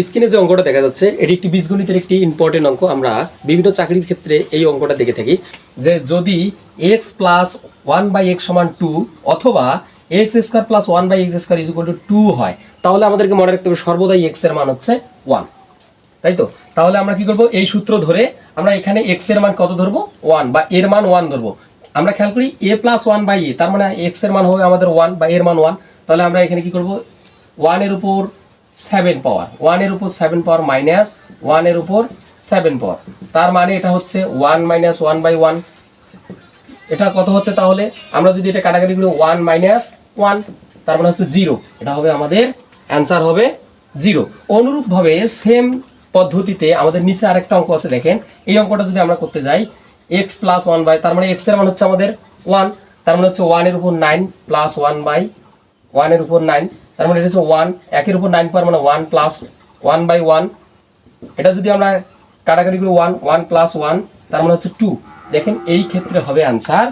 স্ক্রিনে যে অঙ্কটা দেখা যাচ্ছে, এটি একটি বীজগণিতের একটি ইম্পর্টেন্ট অঙ্ক। আমরা বিভিন্ন চাকরির ক্ষেত্রে এই অঙ্কটা দেখে থাকি যে যদি x plus one by x সমান টু অথবা x square plus one by x square equal to two হয়, তাহলে আমাদেরকে মনে রাখতে হবে সর্বদাই এক্সের মান হচ্ছে ওয়ান তাই তো? তাহলে আমরা কি করব? এই সূত্র ধরে আমরা এখানে এক্সের মান কত ধরবো? ওয়ান বা এর মান ওয়ান ধরবো। আমরা খেয়াল করি a plus one by a তার মানে এক্সের মান হবে আমাদের ওয়ান বা এর মান ওয়ান তাহলে আমরা এখানে কি করব? ওয়ানের উপর সেভেন পাওয়ার ওয়ানের উপর সেভেন পাওয়ার মাইনাস ওয়ানের উপর সেভেন পাওয়ার তার মানে এটা হচ্ছে one minus one by one এটা কত হচ্ছে তাহলে? আমরা যদি এটা কাটাকাটি করি ওয়ান মাইনাস ওয়ান তার মানে হচ্ছে জিরো এটা হবে আমাদের অ্যান্সার হবে জিরো অনুরূপভাবে সেম পদ্ধতিতে আমাদের নিচে আরেকটা অঙ্ক আছে, দেখেন। এই অঙ্কটা যদি আমরা করতে যাই এক্স প্লাস ওয়ান বাই তার মানে এক্সের মান হচ্ছে আমাদের ওয়ান তার মানে হচ্ছে ওয়ানের উপর নাইন প্লাস ওয়ান বাই ওয়ানের উপর নাইন তার মানে এটা হচ্ছে ওয়ান একের উপর নাইন পাওয়ার মানে one plus one by one এটা যদি আমরা কাটাকাটি করি ওয়ান ওয়ান প্লাস ওয়ান তার মানে হচ্ছে টু দেখেন, এই ক্ষেত্রে হবে আনসার